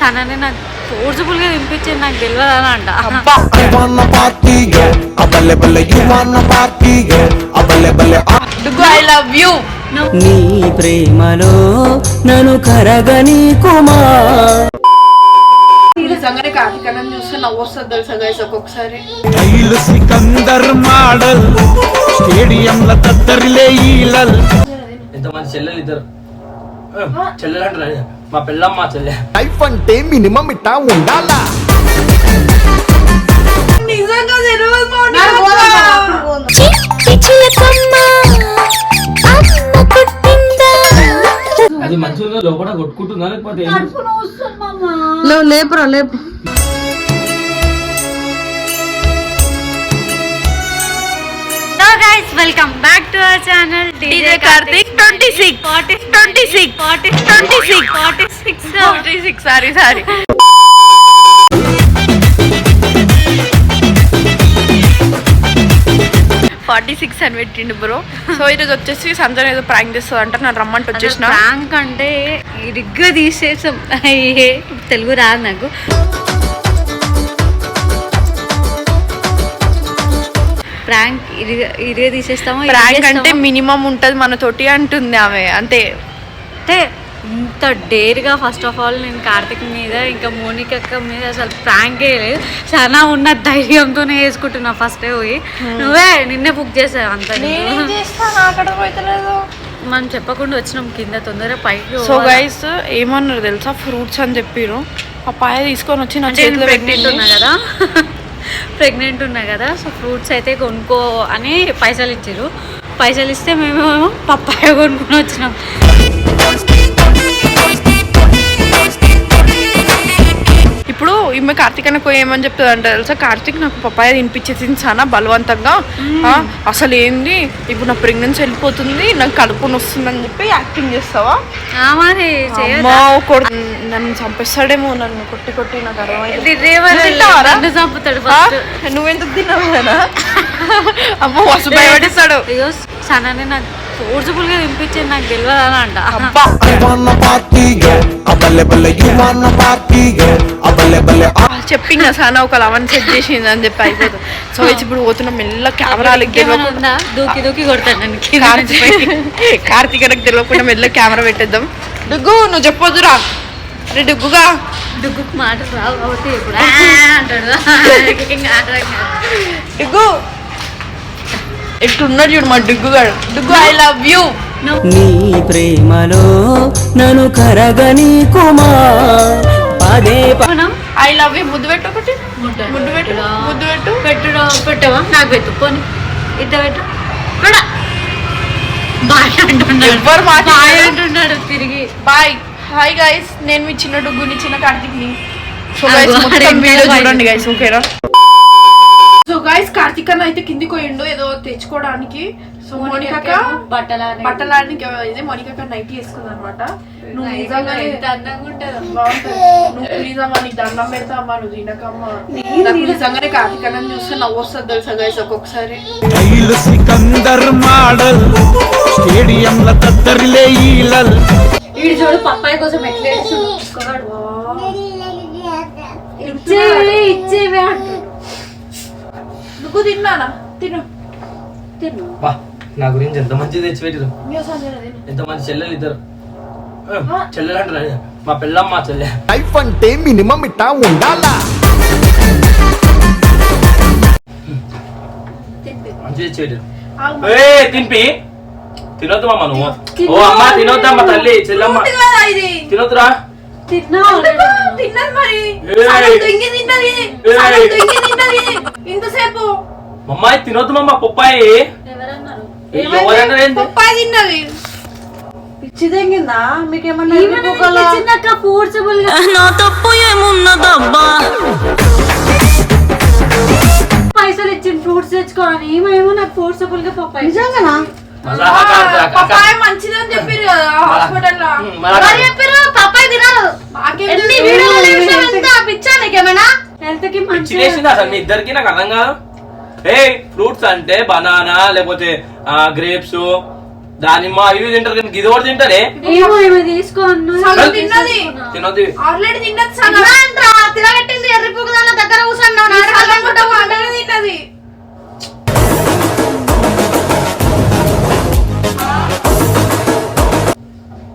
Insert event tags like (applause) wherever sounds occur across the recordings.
సనని నాకు ఫోర్స్ఫుల్గా తినిపించేది నాకు తెలియదు అని అంట. అబ్బా I wanna party, yeah. A belle belle, you wanna party, yeah. A belle belle. Duggu I love you నీ ప్రేమలో నన్ను కరగని కుమార్. నిజంగానే కార్తీకనం చూస్తే నవ్వు వస్తుంది తెలుసా గైస్ ఒక్కొక్కసారి? స్టైల్ సికందర్ మోడల్ స్టేడియంల తత్తరిలే ఈలల్. ఎంతమంది చెల్లెలు ఇద్దరు? చెల్లెలు అంటారు మా పిల్లమ్మ మా చెల్లె. లైఫ్ అంటే మినిమం ఇట్టా ఉండాలా? నిజంగా తెలియదు అది మంచిగా లోపల కొట్టుకుంటుందా లేకపోతే? లేపురా లేపు. Guys welcome back to our channel DJ Karthik 26, 26, 26, 46 forty six sorry sorry forty six అని పెట్టిండు బ్రో సో ఈరోజు వచ్చేసి సంజయ్ ఏదో ప్రాంక్ చేస్తుంది అంటే నన్ను రమ్మంటే వచ్చేసిన? ప్రాంక్ అంటే ఇరుగ్గా తీసేసాం. తెలుగు రాదు నాకు. ప్రాంక్ ఇరుగా ఇరుగా తీసేస్తామో ప్రాంక్ అంటే. మినిమం ఉంటది మనతోటి అంటుంది ఆమె అంతే. అంటే ఇంత డేర్గా ఫస్ట్ ఆఫ్ ఆల్ నేను కార్తిక్ మీద ఇంకా మోనిక అక్క మీద అసలు ప్రాంకే లేదు. చాలా ఉన్న ధైర్యంతోనే వేసుకుంటున్నా ఫస్ట్ పోయి. నువ్వే నిన్నే బుక్ చేసావు అంత మనం చెప్పకుండా వచ్చినాం కింద తొందరగా పైకి సో. గైస్ ఏమన్నారు తెలుసా? ఫ్రూట్స్ అని చెప్పిరు పపాయ తీసుకొని వచ్చి నా చేతిలో ఉన్నా కదా? ప్రెగ్నెంట్ ఉన్నా కదా సో ఫ్రూట్స్ అయితే కొనుక్కో అని పైసలు ఇచ్చారు. పైసలు ఇస్తే మేము పప్పాయ కొనుక్కొని వచ్చినాం. ఈమె కార్తీక్ అన్న పోయి ఏమని చెప్తుంది అంటే తెలుసా? కార్తీక్ నాకు పపాయ తినిపించేసింది చాలా బలవంతంగా. అసలు ఏంది? ఇప్పుడు నా ప్రెగ్నెన్సీ వెళ్ళిపోతుంది నాకు కడుపుని వస్తుందని చెప్పి యాక్టింగ్ చేస్తావా? కొడు- నన్ను చంపేస్తాడేమో నన్ను కొట్టి కొట్టి నాకు అర్థమైంది. నువ్వెందుకు తిన్నావు అమ్మో మస్తు భయపడిస్తాడు సనని నాకు ఫోర్స్ఫుల్గా నాకు తెలియదు అని అంట. చెప్పింగ్ సానా ఒక లవన్ సెట్ చేసింది అని చెప్పి అయిపోతుంది సో ఇప్పుడు పోతున్న మెల్ల కెమెరాలు దూకి దూకి కొడతాను నన్ను కింద నుంచి పైకి. కార్తీక్ నాకు తెలియకుండా మెల్ల కెమెరా పెట్టేద్దాం. డుగ్గు నువ్వు చెప్పొద్దురా. రే డుగ్గుగా. డుగ్గుకు మాట రావు కాబట్టి ఇప్పుడు అంటాడు. (laughs) డుగ్గు. ఎట్టున్నాడు చూడు మా డుగ్గుగాడు. డుగ్గు ఐ లవ్ యూ నీ ప్రేమలో నన్ను కరగని కుమార్. పదే మనం ఐ లవ్ యూ ముద్దు పెట్టు ఒకటి. ముద్దు పెట్టు? ముద్దు పెట్టు. పెట్టుడా పెట్టవా? నాకు పెట్టు. పోని. ఇద్ద పెట్టు. పెడ బాయ్ అంటున్నాడు. మాట్లాడరు. బాయ్ అంటున్నాడు తిరిగి. బాయ్. హాయ్ గైస్ నేను మీ చిన్న డుగ్గుని చిన్న కార్తీక్ని సో గైస్ మొత్తం వీడియో. చూడండి గైస్ ఓకేనా సో గైస్ కార్తీక్ అన్న అయితే కిందికి పోయిండు ఏదో తెచ్చుకోవడానికి. సో మోనికాక బట్టలని బట్టలాడడానికి ఇది మోనికాక నైట్ వేసుకుంది అనమాట నువ్వు నిజంగా నువ్వు అమ్మా నీకు దండం పెడతా అమ్మా నువ్వు తినకమ్మా. నాకు నిజంగానే కార్తీక్ అన్న చూస్తే నవ్వు వస్తుంది తెలుసా గైస్ ఒక్కొక్కసారి? సికందర్ మోడల్ స్టేడియంల తత్తరిలే ఈలల్. వీడు చూడు పప్పాయి కోసం ఎట్లా ఏడుస్తుండు. ఒక్కగాడు. ఇచ్చేవి ఇచ్చేవి నువ్వు తిన్నానా తిను. తిను. బా నా గురించి ఎంత మంచిది తెచ్చి పెట్టిరు మీ సంజయ్ తిను. ఎంతమంది చెల్లెలు ఇద్దరు? చెల్లెలు అంటారు మా పిల్లమ్మ మా చెల్లె. లైఫ్ అంటే మినిమం ఇట్టా ఉండాలా. మంచిది తెచ్చి పెట్టిరు ఆగు. ఏ తినిపి. తినొద్దు నువ్వు. ఓ అమ్మ తినొద్దమ్మ తల్లి చెల్లమ్మ. తినొద్దురా. తిన్నా తిన్నది మరి. తిన్నది ఇంతసేపు మమ్మాయి తినొద్దు మమ్మ పొప్పాయి. పప్పాయి తిన్నది. చిన్నక్క ఫోర్సబుల్గా (laughs) నా తప్పు ఏమున్నదబ్బా? పైసలు ఇచ్చిన ఫ్రూట్స్ తెచ్చుకోవాలి. ఏమేమో నాకు ఫోర్సబుల్గా పప్పాయి. పప్పాయ మంచిదని చెప్పారు కదా హాస్పిటల్లో. మళ్ళా పప్పాయి తినాలి పిచ్చా నీకేమైనా? మంచి అసలు మీ ఇద్దరికి నాకు అర్థం కాదు. ఏ ఫ్రూట్స్ అంటే బనానా లేకపోతే గ్రేప్స్ దానిమ్మ ఇవి తింటారు కానీ ఇది కూడా తింటారే? ఏమో ఏమో తీసుకో అన్నా. సగం తిన్నది. తినొద్దు ఇవి. ఆల్రెడీ తిన్నది సగం. తిరగట్టింది ఎర్రి పువ్వు దాని దగ్గర సగం కూడా తిన్నది.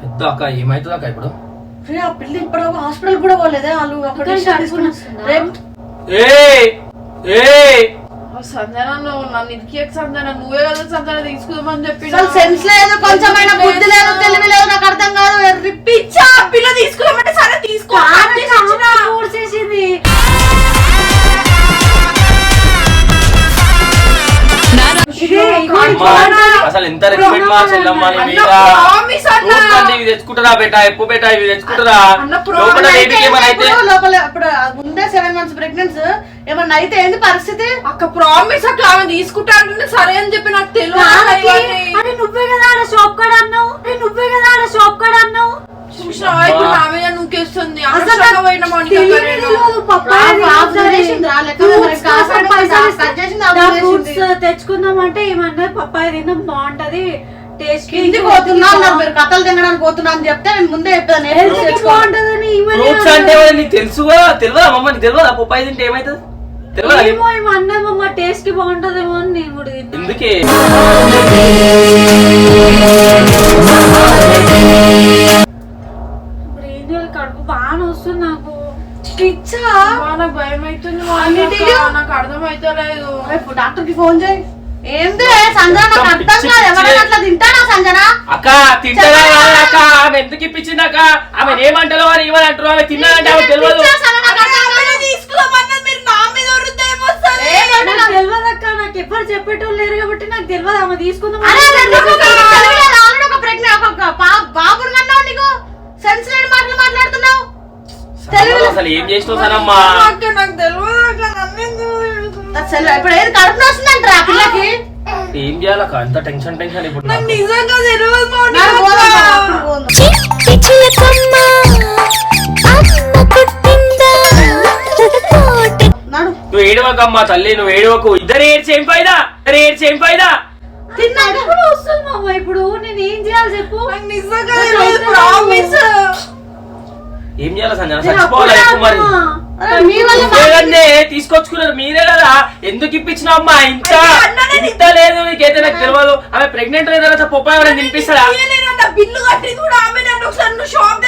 పెద్ద అక్క ఏమైతుంది అక్క ఇప్పుడు? ఆ పిల్ల ఇప్పుడు హాస్పిటల్ కూడా పోలేదే? వాళ్ళు అక్కడ? రేపు నువ్వు నన్ను ఇదికి సంజన నువ్వే కదా సంజన తీసుకుందామని చెప్పి సెన్స్ లేదు కొంచెమైనా బుద్ధి లేదు తెలివి లేదు నాకు అర్థం కాదు. పిల్ల తీసుకుందామంటే సరే తీసుకో అసలు ఎంత రెస్పెక్ట్ మా చెల్లమ్మ నీ మీద ప్రామిస్ అన్న ఫ్రూట్స్ అంటే ఇవి తెచ్చుకుంటారా బేటా? ఎప్పు బేటా ఇవి తెచ్చుకుంటారా? లోపల అయితే బేబీకి ఏమైనా అయితే లోపల ఇప్పుడు ముందే సెవెన్ మంత్స్ ప్రెగ్నెన్స్ ఏమన్నా అయితే ఏంది పరిస్థితి? అక్క ప్రామిస్ అక్క ఆమె తీసుకుంటా అంటే సరే అని చెప్పి నాకు తెలియదు అరే నువ్వే కదా ఆడ షాప్ కాడ అన్నావు? అరే నువ్వే కదా ఆడ షాప్ కాడ అన్నావు? చూసినావా ఇప్పుడు నా మీద నూకేస్తుంది అసలు అనవసరంగా పోయిన మౌనిక అక్క తెలియనే నేను. తెలియదు, పప్పాయ రాఫ్ రాఫ్ తినేసరి. చేసింది రా, లెక్క Fruits మరి కోసం కాసాడు పైసలు కదా, కట్ చేసింది, ఇస్తే, అప్పుడు నా fruits చేసింది. తెచ్చుకుందామంటే ఏమన్నా పప్పాయ తిందాం బాగుంటది. టేస్ట్ కిందికి పోతున్నా అన్నారు మీరు కథలు తినడానికి పోతున్నా అని చెప్తే నేను ముందే చెప్పాను హెల్త్. బాగుంటదని ఫ్రూట్స్ అంటే అన్నది. మరి నీకు తెలుసుగా? తెలియదా అమ్మ? నీకు తెలియదా? పప్పాయి తింటే నీకు? ఏమో ఏమో అన్నదమ్మా టేస్ట్కి బాగుంటదేమో అని నేను కూడా తిన్నా. ఎందుకే? ఇప్పుడు ఏం చేయాలి కడుపు బాగా వస్తుంది నాకు. పిచ్చా? నాకు భయం అవుతుంది. నాకు అర్థం అవుతలేదు రేపు డాక్టర్కి ఫోన్ చేయి. ఏంది సంజన నాకు అర్థం కాదు. ఎవరైనా అట్లా తింటానా సంజన? అక్క తింటారా అక్క? ఆమె ఎందుకు ఇప్పించింది అక్క? ఆమె ఏమంటారో అని ఏమని అంటారు ఆమె తెలియదు. నాకు ఎవ్వరు చెప్పేటోళ్ళు లేరు కాబట్టి నాకు తెలియదు. ఆమె తీసుకుందాం నీకు? సెన్స్ లేని మాటలు మాట్లాడుతున్నావు? అసలు ఏం అక్క. నాకు తెలియదు. అసలు ఇప్పుడు ఏది కడుపు వస్తుందంట ఆ పిల్లకి ఏం చేయాలక్క అంత టెన్షన్ టెన్షన్ ఇప్పుడు నాకు నాకు. నిజంగా తెలియదు మౌనిక నాకు అక్క. పోదాం, డాక్టర్ పోదాం. నడు నువ్వు ఏడవకమ్మా తల్లి నువ్వు ఏడవకు ఇద్దరు ఏడ్చి ఏం ఫైదా ఇద్దరు ఏడ్చి ఏం ఫైదా తిన్నాక కూడా వస్తుంది మామ ఇప్పుడు నేను ఏం చేయాలి చెప్పు నాకు నిజంగా తెలియదు ప్రామిస్ ఏం చేయాలి సంజన నేను చచ్చిపోవాలి ఎక్కువ మరి అన్నా. తీసుకొచ్చుకున్నారు? మీరే కదా. ఎందుకు ఇప్పించినావు అమ్మా? ఇంత ఇంత లేదు నీకైతే నాకు తెలియదు ఆమె ప్రెగ్నెంట్ అయిన తర్వాత పొప్ప ఎవరైనా తీయలేనంట, బిల్లు కట్టింది కూడా. ఆమె నన్ను ఒకసారి షాప్.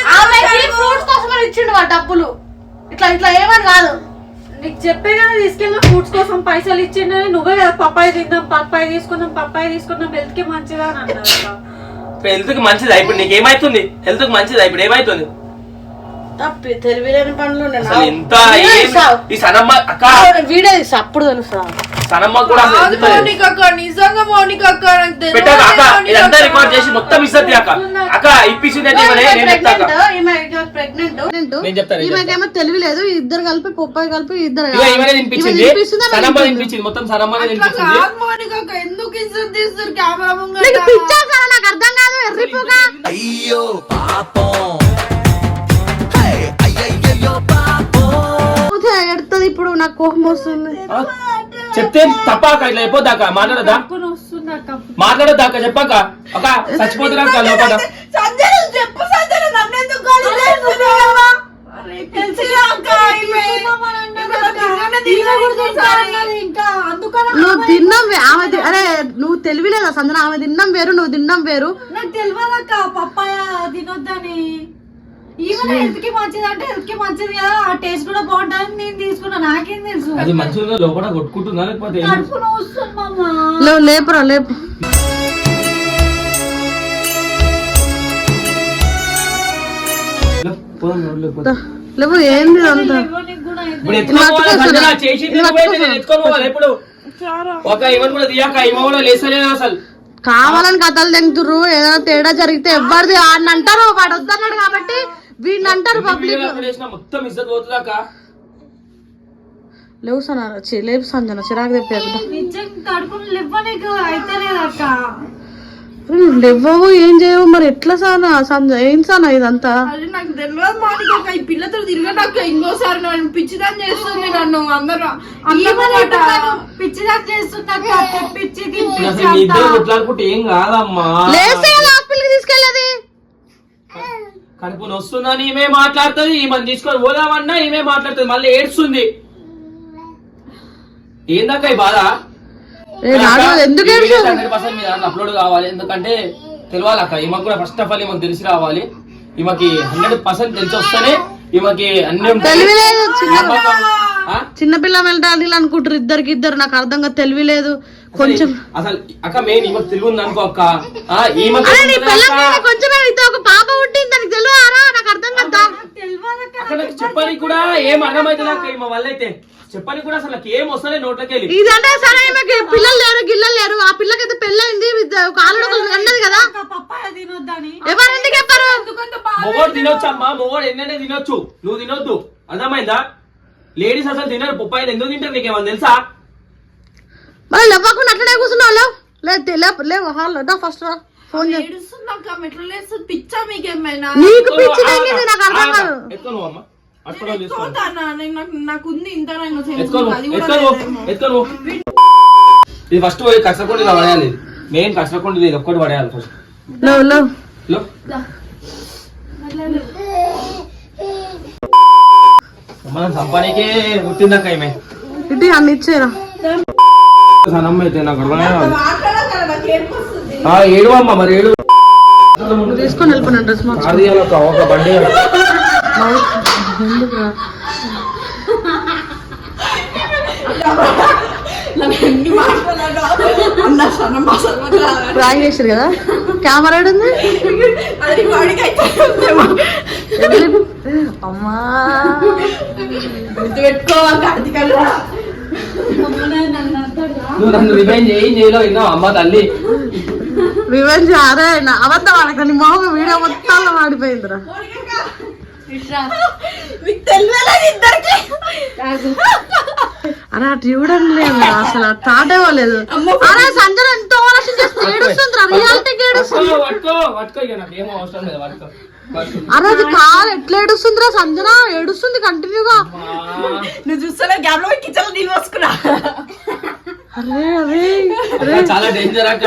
ఫ్రూట్స్ కోసం ఇచ్చిండు డబ్బులు. ఇట్లా ఇట్లా ఏమని కాదు. నీకు చెప్పే కదా తీసుకెళ్ళిన ఫ్రూట్స్ కోసం పైసలు ఇచ్చిండని నువ్వే కదా పప్పాయి తిందాం పప్పాయి తీసుకుందాం పప్పాయి తీసుకుందాం. హెల్త్కి మంచిదా అని అన్నారు హెల్త్కి మంచిదా? ఇప్పుడు నీకు ఏమైతుంది హెల్త్కి మంచిదా? ఇప్పుడు ఏమైతుంది? తప్పి తెలివిలేని పనులు అసలు ఎంత వీడియో ఏం తీస్తావు. ఈ సనమ్మ అక్క. వీడియో తీస్తా అప్పుడు తెలుసా? సనమ్మ కూడా అసలు కాదు ఎంత మౌనిక అక్క నిజంగా మౌనిక అక్క నాకు తెలియదు. పెట్టాక అక్క. మౌనిక ఇదంతా అక్క. రికార్డ్ చేసి మొత్తం ఇస్తుంది అక్క. అక్క ఇప్పించింది అంటే ఇవ్వలే, నేను చెప్తా అక్క. ప్రెగ్నెంట్ నేను చెప్తాను, నేను ఈమెకేమో తెలివి లేదు ఇద్దరు కలిపి పొప్పాయి కలిపి ఇద్దరు ఇగో ఈమెనే తినిపించింది. ఈమె తినిపిస్తుందా, సనమ్మ తినిపిస్తుందా? తినిపించింది మొత్తం సనమ్మనే అట్లా తినిపించింది. కాదు మౌనిక అక్క ఎందుకు ఇస్తారు తీస్తారు కెమెరా నీకు ముంగట పిచ్చా సార్ నాకు అర్థం కాదు ఎర్రిపోగా అయ్యో పాపం. ఎడుతుంది ఇప్పుడు నాకు కోపం వస్తుంది. ఆ? చెప్తే తప్ప అక్క? ఇట్లా అయిపోద్దాక మాట్లాడదా మాట్లాడొద్దాక చెప్పాక? అక్క చచ్చిపోతున్నాక లోపల. నువ్వు తిన్నాం వే- ఆమె అరే నువ్వు తెలివి లేదా సంజన? ఆమె తిన్నాం వేరు నువ్వు తిన్నాం వేరు. నాకు తెలియదు అక్క. పప్పాయ తినొద్దని. ఈవెన్ హెల్త్కి మంచిది అంటే హెల్త్కి మంచిది కదా. ఆ టేస్ట్ కూడా బాగుంటుంది నేను తీసుకున్నా. నాకేం తెలుసు. అది మంచిగా లోపల కొట్టుకుంటుందా? లేకపోతే ఏం కడుపున వస్తుంది మామ లేవు లేపురా లేపు. లేకపోతే. లేవు ఏంది అంతా? కావాలని కథలు తెంగుతుర్రు. ఏదైనా తేడా జరిగితే ఎవరిది వాడిని అంటారు? వాడు వద్దన్నాడు కాబట్టి వీడిని అంటారు పబ్లిక్ మొత్తం ఇజ్జత్ పోతుందాక? లేవు సన లేపు సంజన చిరాకు తెప్పారు నిజం కడుపున ఇవ్వనీకి అయితే లేదు అక్క లేవవు ఏం చేయవు మరి ఎట్లా సానా సంజ ఏం సానా ఇదంతా? అది నాకు తెలియదు మానిక ఈ పిల్లతో తిరగడాక ఇంకోసారి నన్ను పిచ్చిదాన్ని చేస్తుంది నన్ను అందరూ. అందరూ పిచ్చిదాకా చేస్తున్నాక పిచ్చి అసలు మీ ఇద్దరు కొట్లాడుకుంటే ఏం కాదమ్మా లేస్తే కదా హాస్పిటల్కి తీసుకెళ్ళేది కడుపు నొస్తుందని ఈమె మాట్లాడుతుంది ఈమె తీసుకొని పోదామన్నా ఈమె మాట్లాడుతుంది మళ్ళీ ఏడుస్తుంది. ఏందక్క ఈ బాధ? హండ్రెడ్ పర్సెంట్ మీ దాంట్లో అప్లోడ్ కావాలి ఎందుకంటే తెలియాలి అక్క ఈమెకు కూడా ఫస్ట్ ఆఫ్ ఆల్ ఈమెకు తెలిసి రావాలి. ఈమెకి హండ్రెడ్ పర్సెంట్ తెలిసి వస్తేనే ఈమెకి అన్ని చిన్నపిల్ల వెళ్ళడానికి అనుకుంటారు ఇద్దరికి ఇద్దరు నాకు అర్థం కాదు తెలివి లేదు కొంచెం అసలు అక్క మెయిన్ తెలివి ఉంది అనుకో అక్క. అయితే ఒక పాప పుట్టింది దానికి తెలియరా నాకు అర్థం కదా చెప్పని కూడా ఏం అర్థమైతే అక్క ఈమె వల్ల అయితే. చెప్పని కూడా అసలు నాకు ఏం వస్తలే నోట్లోకి వెళ్ళి. ఇదంటే సరే ఈమెకి పిల్లలు లేరు గిల్లలు లేరు. ఆ పిల్లకైతే పెళ్ళైంది ఒక ఆలుడు అన్నది కదా. ఎవరు ఎందుకు చెప్పారు? మొగోడు తినొచ్చు అమ్మా మొగోడు ఎన్నైనా తినొచ్చు. నువ్వు తినొద్దు. అర్థమైందా? లేడీస్ అసలు తినరు పుప్పాయిలు ఎందుకు తింటారు నీకేమన్నా తెలుసా? మరి లేవకుండా అట్లనే కూర్చున్నావు లేవు లేదు లేవు లేవు హాల్ దా ఫస్ట్ రా. ఫోన్ పిచ్చా మీకేమైనా? నీకు పిచ్చి అర్థం కాదు. ఇది ఫస్ట్ పోయి కష్టకొండ పడేయాలి. మెయిన్ కష్టకొండ ఇది ఒక్కటి పడేయాలి ఫస్ట్ లేవు లేవు. లో మనం సంపానికే పుట్టిందక్క ఈమె. ఇటు అన్ని ఇచ్చేరా. సనమ్మ అయితే నాకు ఏడు అమ్మ మరి ఏడు. తీసుకొని వెళ్ళిపోయినా డ్రెస్ అది ఒక బండి నాకు ప్రాంక్ చేసారు కదా? కెమెరా ఉంది. అమ్మా. అమ్మ తల్లి. రివెంజ్ అరే నా అబద్ధం ఆడకండి మామ వీడియో మొత్తం మాడిపోయిందిరా. మీకు తెలియలేదు ఇద్దరికి. అరే అటు చూడండి లేదు అసలు. టాట్ ఇవ్వలేదు అరే సంజన ఎంత ఓవరాక్షన్ చేస్తే ఏడుస్తుందిరా రియాలిటీకి ఏడుస్తుంది. అరే అది కాదు ఎట్లా ఏడుస్తుందిరా సంజన? ఏడుస్తుంది కంటిన్యూగా. నువ్వు చూస్తలే గ్యాప్లో కిచెన్ నీళ్ళు పోసుకున్నా. అరే అరే. చాలా డేంజర్ అక్క